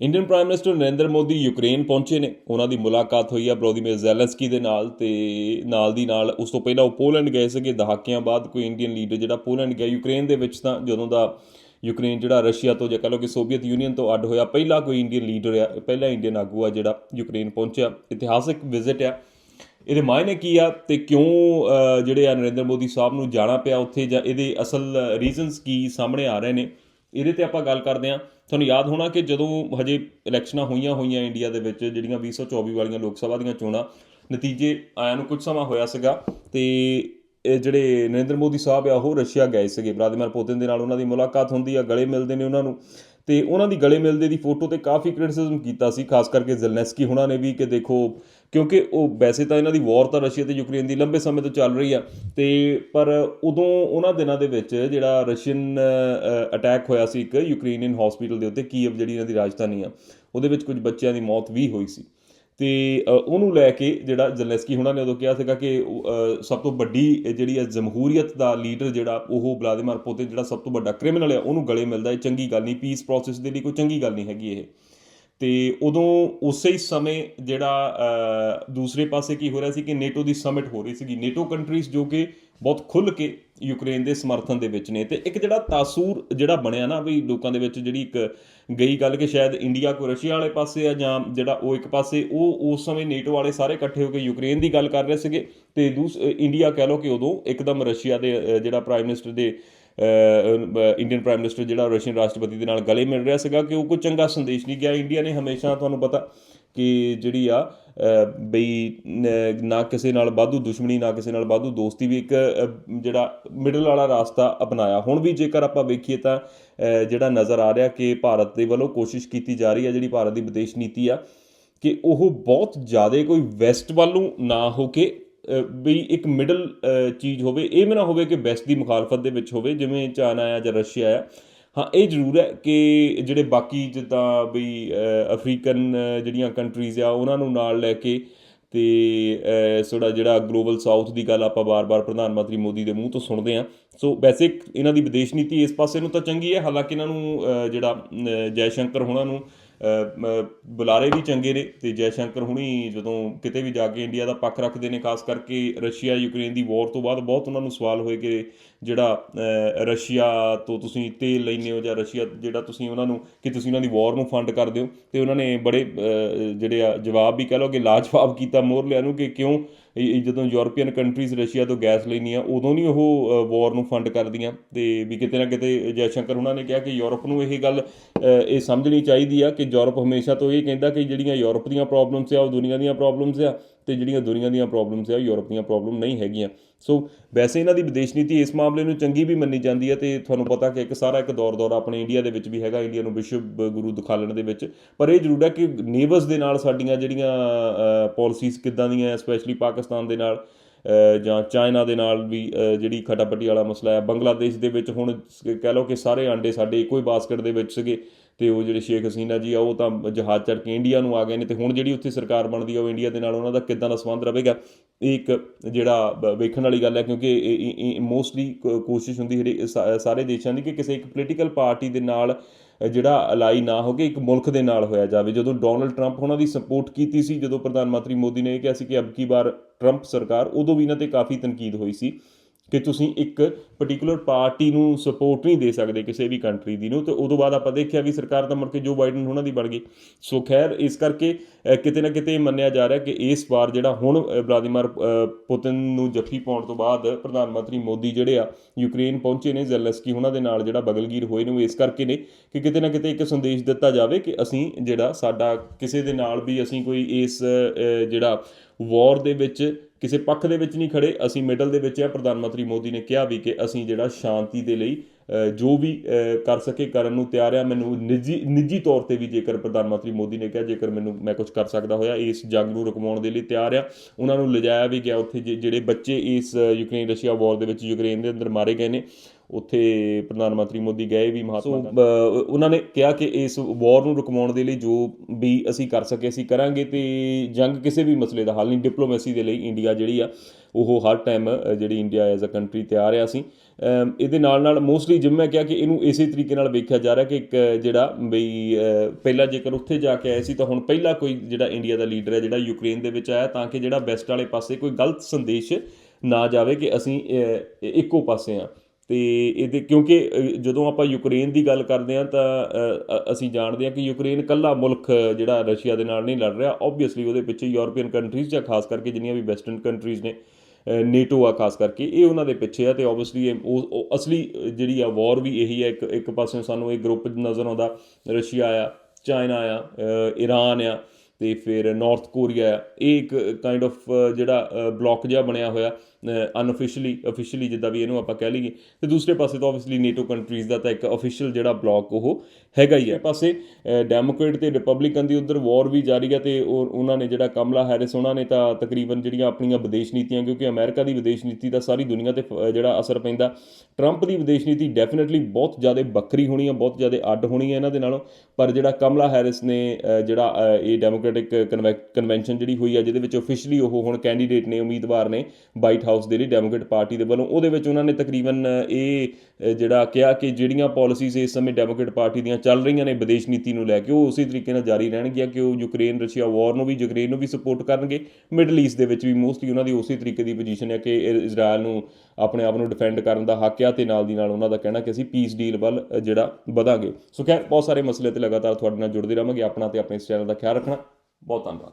Indian prime minister Narendra Modi Ukraine ਪਹੁੰਚੇ ਨੇ। ਉਹਨਾਂ ਦੀ ਮੁਲਾਕਾਤ ਹੋਈ ਆ ਵਲੋਦੀਮੀਰ ਜ਼ੈਲੈਂਸਕੀ ਦੇ ਨਾਲ ਤੇ ਨਾਲ ਦੀ ਨਾਲ ਉਸ ਤੋਂ ਪਹਿਲਾਂ ਉਹ ਪੋਲੈਂਡ ਗਏ ਸੀਗੇ। ਦਹਾਕਿਆਂ ਬਾਅਦ ਕੋਈ ਇੰਡੀਅਨ ਲੀਡਰ ਜਿਹੜਾ ਪੋਲੈਂਡ ਗਿਆ ਯੂਕਰੇਨ ਦੇ ਵਿੱਚ ਤਾਂ ਜਦੋਂ ਦਾ ਯੂਕਰੇਨ ਜਿਹੜਾ ਰਸ਼ੀਆ ਤੋਂ ਜਾਂ ਕਹ ਲਓ ਕਿ ਸੋਵੀਅਤ ਯੂਨੀਅਨ ਤੋਂ ਅੱਡ ਹੋਇਆ, ਪਹਿਲਾ ਕੋਈ ਇੰਡੀਅਨ ਲੀਡਰ ਆ, ਪਹਿਲਾ ਇੰਡੀਅਨ ਆਗੂ ਆ ਜਿਹੜਾ ਯੂਕਰੇਨ ਪਹੁੰਚਿਆ। ਇਤਿਹਾਸਿਕ ਵਿਜ਼ਿਟ ਆ। ਇਹਦੇ ਮਾਇਨੇ ਕੀ ਆ ਤੇ ਕਿਉਂ ਜਿਹੜੇ ਆ ਨਰਿੰਦਰ ਮੋਦੀ ਸਾਹਿਬ ਨੂੰ ਜਾਣਾ ਪਿਆ ਉੱਥੇ ਜਾਂ ਇਹਦੇ ਅਸਲ ਰੀਜ਼ਨਸ ਕੀ ਸਾਹਮਣੇ ਆ ਰਹੇ ਨੇ, ਇਹਦੇ ਤੇ ਆਪਾਂ ਗੱਲ ਕਰਦੇ ਆ ਤੁਹਾਨੂੰ ਯਾਦ ਹੋਣਾ ਕਿ ਜਦੋਂ ਹਜੇ ਇਲੈਕਸ਼ਨਾਂ ਹੋਈਆਂ ਹੋਈਆਂ ਇੰਡੀਆ ਦੇ ਵਿੱਚ, ਜਿਹੜੀਆਂ 2024 ਵਾਲੀਆਂ ਲੋਕ ਸਭਾ ਦੀਆਂ ਚੋਣਾਂ, ਨਤੀਜੇ ਆਇਆ ਨੂੰ ਕੁਝ ਸਮਾਂ ਹੋਇਆ ਸੀਗਾ ਤੇ ਇਹ ਜਿਹੜੇ ਨਰਿੰਦਰ ਮੋਦੀ ਸਾਹਿਬ ਆ, ਉਹ ਰਸ਼ੀਆ ਗਏ ਸੀਗੇ। ਵਲਾਦੀਮੀਰ ਪੁਤਿਨ ਦੇ ਨਾਲ ਉਹਨਾਂ ਦੀ ਮੁਲਾਕਾਤ ਹੁੰਦੀ ਆ, ਗਲੇ ਮਿਲਦੇ ਨੇ ਉਹਨਾਂ ਨੂੰ। ਤੇ ਉਹਨਾਂ ਦੀ ਗਲੇ ਮਿਲਦੇ ਦੀ ਫੋਟੋ ਤੇ ਕਾਫੀ ਕ੍ਰਿਟਿਸਿਜ਼ਮ ਕੀਤਾ ਸੀ, ਖਾਸ ਕਰਕੇ ਜ਼ੈਲਨੈਸਕੀ ਹੁਣਾਂ ਨੇ ਵੀ ਕਿ ਦੇਖੋ ਕਿਉਂਕਿ ਉਹ ਵੈਸੇ ਤਾਂ ਇਹਨਾਂ ਦੀ ਵਾਰ ਤਾਂ ਰਸ਼ੀਆ ਤੇ ਯੂਕਰੇਨ ਦੀ ਲੰਬੇ ਸਮੇਂ ਤੋਂ ਚੱਲ ਰਹੀ ਆ ਤੇ ਪਰ ਉਦੋਂ ਉਹਨਾਂ ਦਿਨਾਂ ਦੇ ਵਿੱਚ ਜਿਹੜਾ ਰਸ਼ੀਅਨ ਅਟੈਕ ਹੋਇਆ ਸੀ ਇੱਕ ਯੂਕਰੇਨੀਅਨ ਹਸਪੀਟਲ ਦੇ ਉੱਤੇ ਕੀਵ ਜਿਹੜੀ ਇਹਨਾਂ ਦੀ ਰਾਜਧਾਨੀ ਆ, ਉਹਦੇ ਵਿੱਚ ਕੁਝ ਬੱਚਿਆਂ ਦੀ ਮੌਤ ਵੀ ਹੋਈ ਸੀ। ਤੇ ਉਹਨੂੰ ਲੈ ਕੇ ਜਿਹੜਾ ਜ਼ੈਲੈਂਸਕੀ ਹੁਣਾਂ ਨੇ ਉਦੋਂ ਕਿਹਾ ਸੀਗਾ ਕਿ ਸਭ ਤੋਂ ਵੱਡੀ ਜਿਹੜੀ ਹੈ ਜਮਹੂਰੀਅਤ ਦਾ ਲੀਡਰ ਜਿਹੜਾ, ਉਹ ਵਲਾਦੀਮੀਰ ਪੁਤਿਨ ਜਿਹੜਾ ਸਭ ਤੋਂ ਵੱਡਾ ਕ੍ਰਿਮੀਨਲ ਹੈ ਉਹਨੂੰ ਗਲੇ ਮਿਲਦਾ, ਇਹ ਚੰਗੀ ਗੱਲ ਨਹੀਂ ਪੀਸ ਪ੍ਰੋਸੈਸ ਦੇ ਲਈ ਕੋਈ ਚੰਗੀ ਗੱਲ ਨਹੀਂ ਹੈਗੀ ਇਹ। ਤੇ ਉਦੋਂ ਉਸੇ ਹੀ ਸਮੇਂ ਜਿਹੜਾ ਦੂਸਰੇ ਪਾਸੇ ਕੀ ਹੋ ਰਿਹਾ ਸੀ ਕਿ ਨੇਟੋ ਦੀ ਸਮਿਟ ਹੋ ਰਹੀ ਸੀਗੀ। ਨੇਟੋ ਕੰਟਰੀਜ਼ ਜੋ ਕਿ ਬਹੁਤ ਖੁੱਲ੍ਹ ਕੇ ਯੂਕਰੇਨ ਦੇ ਸਮਰਥਨ ਦੇ ਵਿੱਚ ਨੇ। ਤੇ ਇੱਕ ਜਿਹੜਾ ਤਾਸੂਰ ਜਿਹੜਾ ਬਣਿਆ ਨਾ ਵੀ ਲੋਕਾਂ ਦੇ ਵਿੱਚ ਜਿਹੜੀ ਇੱਕ ਗਈ ਗੱਲ ਕਿ ਸ਼ਾਇਦ ਇੰਡੀਆ ਕੋ ਰਸ਼ੀਆ ਵਾਲੇ ਪਾਸੇ ਆ ਜਾਂ ਜਿਹੜਾ ਉਹ ਇੱਕ ਪਾਸੇ, ਉਹ ਉਸ ਸਮੇਂ ਨੇਟੋ ਵਾਲੇ ਸਾਰੇ ਇਕੱਠੇ ਹੋ ਕੇ ਯੂਕਰੇਨ ਦੀ ਗੱਲ ਕਰ ਰਹੇ ਸੀਗੇ। ਤੇ ਦੂਸ ਇੰਡੀਆ ਕਹਿ ਲਓ ਕਿ ਉਦੋਂ ਇੱਕਦਮ ਰਸ਼ੀਆ ਦੇ ਜਿਹੜਾ ਪ੍ਰਾਈਮ ਮਿਨਿਸਟਰ ਦੇ ਇੰਡੀਅਨ ਪ੍ਰਾਈਮ ਮਿਨਿਸਟਰ ਜਿਹੜਾ ਰਸ਼ੀਅਨ ਰਾਸ਼ਟਰਪਤੀ ਦੇ ਨਾਲ ਗਲੇ ਮਿਲ ਰਿਹਾ ਸੀਗਾ ਕਿ ਉਹ ਕੋਈ ਚੰਗਾ ਸੰਦੇਸ਼ ਨਹੀਂ ਗਿਆ। ਇੰਡੀਆ ਨੇ ਹਮੇਸ਼ਾ ਤੁਹਾਨੂੰ ਪਤਾ ਕਿ ਜਿਹੜੀ ਆ ਬਈ ਨਾ ਕਿਸੇ ਨਾਲ ਬਾਧੂ ਦੁਸ਼ਮਣੀ, ਨਾ ਕਿਸੇ ਨਾਲ ਬਾਧੂ ਦੋਸਤੀ ਵੀ ਇੱਕ ਜਿਹੜਾ ਮਿਡਲ ਵਾਲਾ ਰਾਸਤਾ ਅਪਣਾਇਆ। ਹੁਣ ਵੀ ਜੇਕਰ ਆਪਾਂ ਵੇਖੀਏ ਤਾਂ ਜਿਹੜਾ ਨਜ਼ਰ ਆ ਰਿਹਾ ਕਿ ਭਾਰਤ ਦੇ ਵੱਲੋਂ ਕੋਸ਼ਿਸ਼ ਕੀਤੀ ਜਾ ਰਹੀ ਹੈ ਜਿਹੜੀ ਭਾਰਤ ਦੀ ਵਿਦੇਸ਼ ਨੀਤੀ ਆ, ਕਿ ਉਹ ਬਹੁਤ ਜ਼ਿਆਦਾ ਕੋਈ ਵੈਸਟ ਵੱਲੋਂ ਨਾ ਹੋ ਕੇ ਵੀ ਇੱਕ ਮਿਡਲ ਚੀਜ਼ ਹੋਵੇ ਇਹ ਵੀ ਨਾ ਹੋਵੇ ਕਿ ਵੈਸਟ ਦੀ ਮੁਖਾਲਫਤ ਦੇ ਵਿੱਚ ਹੋਵੇ ਜਿਵੇਂ ਚਾਈਨਾ ਆ ਜਾਂ ਰਸ਼ੀਆ ਆ ਹਾਂ ਇਹ ਜ਼ਰੂਰ ਹੈ ਕਿ ਜਿਹੜੇ ਬਾਕੀ ਜਿੱਦਾਂ ਵੀ ਅਫਰੀਕਨ ਜਿਹੜੀਆਂ ਕੰਟਰੀਜ਼ ਆ ਉਹਨਾਂ ਨੂੰ ਨਾਲ ਲੈ ਕੇ ਤੇ ਅ, ਜਿਹੜਾ ਗਲੋਬਲ ਸਾਊਥ ਦੀ ਗੱਲ ਆਪਾਂ ਬਾਰ-ਬਾਰ ਪ੍ਰਧਾਨ ਮੰਤਰੀ ਮੋਦੀ ਦੇ ਮੂੰਹ ਤੋਂ ਸੁਣਦੇ ਆ ਸੋ ਵੈਸੇ ਇਹਨਾਂ ਦੀ ਵਿਦੇਸ਼ ਨੀਤੀ ਇਸ ਪਾਸੇ ਨੂੰ ਤਾਂ ਚੰਗੀ ਹੈ ਹਾਲਾਂਕਿ ਇਹਨਾਂ ਨੂੰ ਜਿਹੜਾ ਅ, ਜੈ ਸ਼ੰਕਰ ਹੁਣਾਂ ਨੂੰ ਬੁਲਾਰੇ ਵੀ ਚੰਗੇ ਨੇ ਤੇ ਜੈ ਸ਼ੰਕਰ ਹੁਣੀ ਜਦੋਂ ਕਿਤੇ ਵੀ ਜਾ ਕੇ ਇੰਡੀਆ ਦਾ ਪੱਖ ਰੱਖਦੇ ਨੇ, ਖਾਸ ਕਰਕੇ ਰਸ਼ੀਆ ਯੂਕਰੇਨ ਦੀ ਵਾਰ ਤੋਂ ਬਾਅਦ ਬਹੁਤ ਉਹਨਾਂ ਨੂੰ ਸਵਾਲ ਹੋਏ ਕਿ ਜਿਹੜਾ ਰਸ਼ੀਆ ਤੋਂ ਤੁਸੀਂ ਤੇਲ ਲੈਂਦੇ ਹੋ ਜਾਂ ਰਸ਼ੀਆ ਜਿਹੜਾ ਤੁਸੀਂ ਉਹਨਾਂ ਨੂੰ, ਕਿ ਤੁਸੀਂ ਉਹਨਾਂ ਦੀ ਵਾਰ ਨੂੰ ਫੰਡ ਕਰਦੇ ਹੋ ਤੇ ਉਹਨਾਂ ਨੇ ਬੜੇ ਜਿਹੜੇ ਆ ਜਵਾਬ ਵੀ ਕਹਿ ਲਓ ਕਿ ਲਾਜਵਾਬ ਕੀਤਾ ਮੋਰਲਿਆਂ ਨੂੰ ਕਿ ਕਿਉਂ ਜਦੋਂ ਯੂਰਪੀਅਨ ਕੰਟਰੀਜ਼ ਰਸ਼ੀਆ ਤੋਂ ਗੈਸ ਲੈਂਦੀਆਂ, ਉਦੋਂ ਨਹੀਂ ਉਹ ਵਾਰ ਨੂੰ ਫੰਡ ਕਰਦੀਆਂ। ਤੇ ਵੀ ਕਿਤੇ ਨਾ ਕਿਤੇ ਜੈ ਸ਼ੰਕਰ ਉਹਨਾਂ ਨੇ ਕਿਹਾ ਕਿ ਯੂਰਪ ਨੂੰ ਇਹ ਗੱਲ ਇਹ ਸਮਝਣੀ ਚਾਹੀਦੀ ਆ ਕਿ ਯੂਰਪ ਹਮੇਸ਼ਾ ਤੋਂ ਇਹ ਕਹਿੰਦਾ ਕਿ ਜਿਹੜੀਆਂ ਯੂਰਪ ਦੀਆਂ ਪ੍ਰੋਬਲਮਸ ਆ, ਉਹ ਦੁਨੀਆ ਦੀਆਂ ਪ੍ਰੋਬਲਮਸ ਆ। ਤੇ ਜਿਹੜੀਆਂ ਦੁਨੀਆ ਦੀਆਂ ਪ੍ਰੋਬਲਮਸ ਆ, ਯੂਰਪ ਦੀਆਂ ਪ੍ਰੋਬਲਮ ਨਹੀਂ ਹੈਗੀਆਂ। ਸੋ ਵੈਸੇ ਇਹਨਾਂ ਦੀ ਵਿਦੇਸ਼ ਨੀਤੀ ਇਸ ਮਾਮਲੇ ਨੂੰ ਚੰਗੀ ਵੀ ਮੰਨੀ ਜਾਂਦੀ ਹੈ ਤੇ ਤੁਹਾਨੂੰ ਪਤਾ ਕਿ ਇੱਕ ਸਾਰਾ ਇੱਕ ਦੌਰ ਦੌਰ ਆਪਣੇ ਇੰਡੀਆ ਦੇ ਵਿੱਚ ਵੀ ਹੈਗਾ ਇੰਡੀਆ ਨੂੰ ਵਿਸ਼ਵ ਗੁਰੂ ਦਿਖਾਲਣ ਦੇ ਵਿੱਚ। ਪਰ ਇਹ ਜ਼ਰੂਰ ਹੈ ਕਿ ਨੇਵਰਸ ਦੇ ਨਾਲ ਸਾਡੀਆਂ ਜਿਹੜੀਆਂ ਪਾਲਿਸੀਜ਼ ਕਿੱਦਾਂ ਦੀਆਂ ਸਪੈਸ਼ਲੀ ਪਾਕਿਸਤਾਨ ਦੇ ਨਾਲ ਜਾਂ ਚਾਈਨਾ ਦੇ ਨਾਲ ਵੀ ਜਿਹੜੀ ਖਟਾਪੱਟੀ ਵਾਲਾ ਮਸਲਾ ਹੈ। ਬੰਗਲਾਦੇਸ਼ ਦੇ ਵਿੱਚ ਹੁਣ ਕਹਿ ਲਓ ਕਿ ਸਾਰੇ ਆਂਡੇ ਸਾਡੇ ਇੱਕੋ ਹੀ ਬਾਸਕਟ ਦੇ ਵਿੱਚ ਸੀਗੇ। ਤੇ ਉਹ ਜਿਹੜੇ ਸ਼ੇਖ ਹਸੀਨਾ ਜੀ ਆ, ਉਹ ਤਾਂ ਜਹਾਜ਼ ਚੜ੍ਹ ਕੇ ਇੰਡੀਆ ਨੂੰ ਆ ਗਏ ਨੇ ਤੇ ਹੁਣ ਜਿਹੜੀ ਉੱਥੇ ਸਰਕਾਰ ਬਣਦੀ ਆ, ਉਹ ਇੰਡੀਆ ਦੇ ਨਾਲ ਉਹਨਾਂ ਦਾ ਕਿੱਦਾਂ ਦਾ ਸੰਬੰਧ ਰਹੇਗਾ, ਇਹ ਇੱਕ ਜਿਹੜਾ ਵੇਖਣ ਵਾਲੀ ਗੱਲ ਹੈ, ਕਿਉਂਕਿ ਮੋਸਟਲੀ ਕੋਸ਼ਿਸ਼ ਹੁੰਦੀ ਹੈ ਸਾ- ਸਾਰੇ ਦੇਸ਼ਾਂ ਦੀ ਕਿ ਕਿਸੇ ਇੱਕ ਪੋਲੀਟੀਕਲ ਪਾਰਟੀ ਦੇ ਨਾਲ ਜਿਹੜਾ ਅਲਾਈ ਨਾ ਹੋ ਕੇ ਇੱਕ ਮੁਲਕ ਦੇ ਨਾਲ ਹੋਇਆ ਜਾਵੇ। ਜਦੋਂ ਡੋਨਲਡ ਟਰੰਪ ਉਹਨਾਂ ਦੀ ਸਪੋਰਟ ਕੀਤੀ ਸੀ, ਜਦੋਂ ਪ੍ਰਧਾਨ ਮੰਤਰੀ ਮੋਦੀ ਨੇ ਇਹ ਕਿਹਾ ਸੀ ਕਿ ਅਬ ਕੀ ਵਾਰ ਟਰੰਪ ਸਰਕਾਰ, ਉਦੋਂ ਵੀ ਇਹਨਾਂ ਤੇ ਕਾਫੀ ਤਨਕੀਦ ਹੋਈ ਸੀ। ਕਿ ਤੁਸੀਂ ਇੱਕ ਪਾਰਟਿਕੂਲਰ ਪਾਰਟੀ ਨੂੰ ਸਪੋਰਟ ਨਹੀਂ ਦੇ ਸਕਦੇ ਕਿਸੇ ਵੀ ਕੰਟਰੀ ਦੀ ਨੂੰ ਤੇ ਉਦੋਂ ਬਾਅਦ ਆਪਾਂ ਦੇਖਿਆ ਵੀ ਸਰਕਾਰ ਤਾਂ ਮੁੜ ਕੇ ਜੋ ਬਾਈਡਨ ਉਹਨਾਂ ਦੀ ਬਣ ਗਈ। ਸੋ ਖੈਰ ਇਸ ਕਰਕੇ ਕਿਤੇ ਨਾ ਕਿਤੇ ਇਹ ਮੰਨਿਆ ਜਾ ਰਿਹਾ ਕਿ ਇਸ ਵਾਰ ਜਿਹੜਾ ਹੁਣ ਅ, ਵਲਾਦੀਮੀਰ ਪੁਤਿਨ ਨੂੰ ਜੱਫੀ ਪਾਉਣ ਤੋਂ ਬਾਅਦ ਪ੍ਰਧਾਨ ਮੰਤਰੀ ਮੋਦੀ ਜਿਹੜੇ ਆ ਯੂਕਰੇਨ ਪਹੁੰਚੇ ਨੇ ਜ਼ੈਲੈਂਸਕੀ ਉਹਨਾਂ ਦੇ ਨਾਲ ਜਿਹੜਾ ਬਗਲਗੀਰ ਹੋਏ ਨੇ ਉਹ ਇਸ ਕਰਕੇ ਨੇ ਕਿ ਕਿਤੇ ਨਾ ਕਿਤੇ ਇੱਕ ਸੰਦੇਸ਼ ਦਿੱਤਾ ਜਾਵੇ ਕਿ ਅਸੀਂ ਜਿਹੜਾ ਸਾਡਾ ਕਿਸੇ ਦੇ ਨਾਲ ਵੀ ਅਸੀਂ ਕੋਈ ਇਸ ਜਿਹੜਾ ਵਾਰ ਦੇ ਵਿੱਚ ਕਿਸੇ ਪੱਖ ਦੇ ਵਿੱਚ ਨਹੀਂ ਖੜੇ, ਅਸੀਂ ਮਿਡਲ ਦੇ ਵਿੱਚ ਆ। ਪ੍ਰਧਾਨ ਮੰਤਰੀ ਮੋਦੀ ਨੇ ਕਿਹਾ ਵੀ ਕਿ ਅਸੀਂ ਜਿਹੜਾ ਸ਼ਾਂਤੀ ਦੇ ਲਈ ਜੋ ਵੀ ਕਰ ਸਕੇ ਕਰਨ ਨੂੰ ਤਿਆਰ ਆ। ਮੈਨੂੰ ਨਿੱਜੀ ਨਿੱਜੀ ਤੌਰ ਤੇ ਵੀ ਜੇਕਰ ਪ੍ਰਧਾਨ ਮੰਤਰੀ ਮੋਦੀ ਨੇ ਕਿਹਾ, ਜੇਕਰ ਮੈਨੂੰ, ਮੈਂ ਕੁਝ ਕਰ ਸਕਦਾ ਹੋਇਆ, ਇਸ ਜੰਗ ਨੂੰ ਰੁਕਵਾਉਣ ਦੇ ਲਈ ਤਿਆਰ ਆ। ਉਹਨਾਂ ਨੂੰ ਲਿਜਾਇਆ ਵੀ ਗਿਆ ਉੱਥੇ, ਜਿ- ਜਿਹੜੇ ਬੱਚੇ ਇਸ ਯੂਕਰੇਨ ਰਸ਼ੀਆ ਵਾਰ ਦੇ ਵਿੱਚ ਯੂਕਰੇਨ ਦੇ ਅੰਦਰ ਮਾਰੇ ਗਏ ਨੇ। ਉੱਥੇ ਪ੍ਰਧਾਨ ਮੰਤਰੀ ਮੋਦੀ ਗਏ ਵੀ ਮਹਾਤਮਾ ਉਹਨਾਂ ਨੇ ਕਿਹਾ ਕਿ ਇਸ ਵਾਰ ਨੂੰ ਰੁਕਵਾਉਣ ਦੇ ਲਈ ਜੋ ਵੀ ਅਸੀਂ ਕਰ ਸਕੇ ਅਸੀਂ ਕਰਾਂਗੇ ਤੇ ਜੰਗ ਕਿਸੇ ਵੀ ਮਸਲੇ ਦਾ ਹੱਲ ਨਹੀਂ ਡਿਪਲੋਮੇਸੀ ਦੇ ਲਈ ਇੰਡੀਆ ਜਿਹੜੀ ਆ ਉਹ ਹਰ ਟਾਈਮ ਜਿਹੜੀ ਇੰਡੀਆ ਐਜ਼ ਅ ਕੰਟਰੀ ਤਿਆਰ ਆ ਅਮ, ਇਹਦੇ ਨਾਲ ਨਾਲ ਮੋਸਟਲੀ ਜਿਵੇਂ ਮੈਂ ਕਿਹਾ ਕਿ ਇਹਨੂੰ ਇਸੇ ਤਰੀਕੇ ਨਾਲ ਵੇਖਿਆ ਜਾ ਰਿਹਾ ਕਿ ਇੱਕ ਜਿਹੜਾ ਬਈ ਪਹਿਲਾਂ ਜੇਕਰ ਉੱਥੇ ਜਾ ਕੇ ਆਏ ਸੀ ਤਾਂ ਹੁਣ ਪਹਿਲਾ ਕੋਈ ਜਿਹੜਾ ਇੰਡੀਆ ਦਾ ਲੀਡਰ ਹੈ ਜਿਹੜਾ ਯੂਕਰੇਨ ਦੇ ਵਿੱਚ ਆਇਆ ਤਾਂ ਕਿ ਜਿਹੜਾ ਵੈਸਟ ਵਾਲੇ ਪਾਸੇ ਕੋਈ ਗਲਤ ਸੰਦੇਸ਼ ਨਾ ਜਾਵੇ ਕਿ ਅਸੀਂ ਇੱਕੋ ਪਾਸੇ ਆ। ਤੇ ਇਹਦੇ ਕਿਉਂਕਿ ਜਦੋਂ ਆਪਾਂ ਯੂਕਰੇਨ ਦੀ ਗੱਲ ਕਰਦੇ ਹਾਂ ਤਾਂ ਅਸੀਂ ਜਾਣਦੇ ਹਾਂ ਕਿ ਯੂਕਰੇਨ ਕੱਲਾ ਮੁਲਕ ਜਿਹੜਾ ਰਸ਼ੀਆ ਦੇ ਨਾਲ ਨਹੀਂ ਲੜ ਰਿਹਾ। ਆਬਵੀਅਸਲੀ ਉਹਦੇ ਪਿੱਛੇ ਯੂਰੋਪੀਅਨ ਕੰਟਰੀਜ਼ ਜਾਂ ਖਾਸ ਕਰਕੇ ਜਿੰਨੀਆਂ ਵੀ ਵੈਸਟਰਨ ਕੰਟਰੀਜ਼ ਨੇ ਨੇਟੋ ਆ ਖਾਸ ਕਰਕੇ, ਇਹ ਉਹਨਾਂ ਦੇ ਪਿੱਛੇ ਆ ਤੇ ਆਬਵੀਅਸਲੀ ਇਹ ਉਹ ਉਹ ਅਸਲੀ ਜਿਹੜੀ ਆ ਵਾਰ ਵੀ ਇਹੀ ਹੈ ਇੱਕ ਇੱਕ ਪਾਸਿਓਂ ਸਾਨੂੰ ਇਹ ਗਰੁੱਪ ਨਜ਼ਰ ਆਉਂਦਾ, ਰਸ਼ੀਆ ਆ, ਚਾਈਨਾ ਆ ਈਰਾਨ ਆ ਤੇ ਫਿਰ ਨਾਰਥ ਕੋਰੀਆ ਆ। ਇਹ ਇੱਕ ਕਾਈਂਡ ਆਫ ਜਿਹੜਾ ਬਲੌਕ ਜਿਹਾ ਬਣਿਆ ਹੋਇਆ। ਅਨਅਫੀਸ਼ੀਅਲੀ ਅਫੀਸ਼ੀਅਲੀ ਜਿੱਦਾਂ ਵੀ ਇਹਨੂੰ ਆਪਾਂ ਕਹਿ ਲਈਏ। ਤੇ ਦੂਸਰੇ ਪਾਸੇ ਤਾਂ ਆਬਵੀਅਸਲੀ ਨੇਟੋ ਕੰਟਰੀਜ਼ ਦਾ ਤਾਂ ਇੱਕ ਅਫੀਸ਼ੀਅਲ ਜਿਹੜਾ ਬਲੌਕ ਉਹ ਹੈਗਾ ਹੀ ਹੈ। ਪਾਸੇ ਡੈਮੋਕ੍ਰੇਟ ਤੇ ਰਿਪਬਲਿਕਨ ਦੀ ਉਧਰ ਵਾਰ ਵੀ ਜਾਰੀ ਹੈ ਤੇ ਉਹ, ਉਹਨਾਂ ਨੇ ਜਿਹੜਾ ਕਮਲਾ ਹੈਰਿਸ ਉਹਨਾਂ ਨੇ ਤਾਂ ਤਕਰੀਬਨ ਜਿਹੜੀਆਂ ਆਪਣੀਆਂ ਵਿਦੇਸ਼ ਨੀਤੀਆਂ, ਕਿਉਂਕਿ ਅਮਰੀਕਾ ਦੀ ਵਿਦੇਸ਼ ਨੀਤੀ ਦਾ ਸਾਰੀ ਦੁਨੀਆ ਤੇ ਜਿਹੜਾ ਅਸਰ ਪੈਂਦਾ। ਟਰੰਪ ਦੀ ਵਿਦੇਸ਼ ਨੀਤੀ ਡੈਫੀਨਿਟਲੀ ਬਹੁਤ ਜ਼ਿਆਦਾ ਵੱਖਰੀ ਹੋਣੀ ਹੈ, ਬਹੁਤ ਜ਼ਿਆਦਾ ਅੱਡ ਹੋਣੀ ਹੈ ਇਹਨਾਂ ਦੇ ਨਾਲੋਂ। ਪਰ ਜਿਹੜਾ ਕਮਲਾ ਹੈਰਿਸ ਨੇ ਜਿਹੜਾ ਇਹ ਡੈਮੋਕ੍ਰੈਟਿਕ ਕਨਵੈਨਸ਼ਨ ਜਿਹੜੀ ਹੋਈ ਹੈ, ਜਿਹਦੇ ਵਿੱਚ ਅਫੀਸ਼ੀਅਲੀ ਉਹ ਹੁਣ ਕੈਂਡੀਡੇਟ ਨੇ, ਉਮੀਦਵਾਰ ਨੇ ਵਾਈਟ ਹਾਊਸ ਦੇ ਲਈ ਡੈਮੋਕ੍ਰੇਟ ਪਾਰਟੀ ਦੇ ਵੱਲੋਂ। ਉਹਦੇ ਵਿੱਚ ਉਹਨਾਂ ਨੇ ਤਕਰੀਬਨ ਇਹ ਜਿਹੜਾ ਕਿਹਾ ਕਿ ਜਿਹੜੀਆਂ ਪਾਲਿਸੀਜ਼ ਇਸ ਸਮੇਂ ਡੈਮੋਕ੍ਰੇਟ ਪਾਰਟੀ ਦੀਆਂ ਚੱਲ ਰਹੀਆਂ ਨੇ ਵਿਦੇਸ਼ ਨੀਤੀ ਨੂੰ ਲੈ ਕੇ, ਉਹ ਉਸੇ ਤਰੀਕੇ ਨਾਲ ਜਾਰੀ ਰਹਿਣਗੀਆਂ ਕਿ ਉਹ ਯੂਕਰੇਨ, ਰਸ਼ੀਆ ਵਾਰ ਨੂੰ ਵੀ, ਯੂਕਰੇਨ ਨੂੰ ਵੀ ਸਪੋਰਟ ਕਰਨਗੇ। ਮਿਡਲ ਈਸਟ ਦੇ ਵਿੱਚ ਵੀ ਮੋਸਟਲੀ ਉਹਨਾਂ ਦੀ ਉਸੇ ਤਰੀਕੇ ਦੀ ਪੋਜੀਸ਼ਨ ਹੈ ਕਿ ਇਹ ਇਜ਼ਰਾਈਲ ਨੂੰ ਆਪਣੇ ਆਪ ਨੂੰ ਡਿਫੈਂਡ ਕਰਨ ਦਾ ਹੱਕ ਆ ਤੇ ਨਾਲ ਦੀ ਨਾਲ ਉਹਨਾਂ ਦਾ ਕਹਿਣਾ ਕਿ ਅਸੀਂ ਪੀਸ ਡੀਲ ਵੱਲ ਜਿਹੜਾ ਵਧਾਂਗੇ। ਸੋ ਖੈਰ, ਬਹੁਤ ਸਾਰੇ ਮਸਲੇ ਤੇ ਲਗਾਤਾਰ ਤੁਹਾਡੇ ਨਾਲ ਜੁੜਦੇ ਰਹਾਂਗੇ। ਆਪਣਾ ਤੇ ਆਪਣੇ ਇਸ ਚੈਨਲ ਦਾ ਖਿਆਲ ਰੱਖਣਾ। ਬਹੁਤ ਧੰਨਵਾਦ।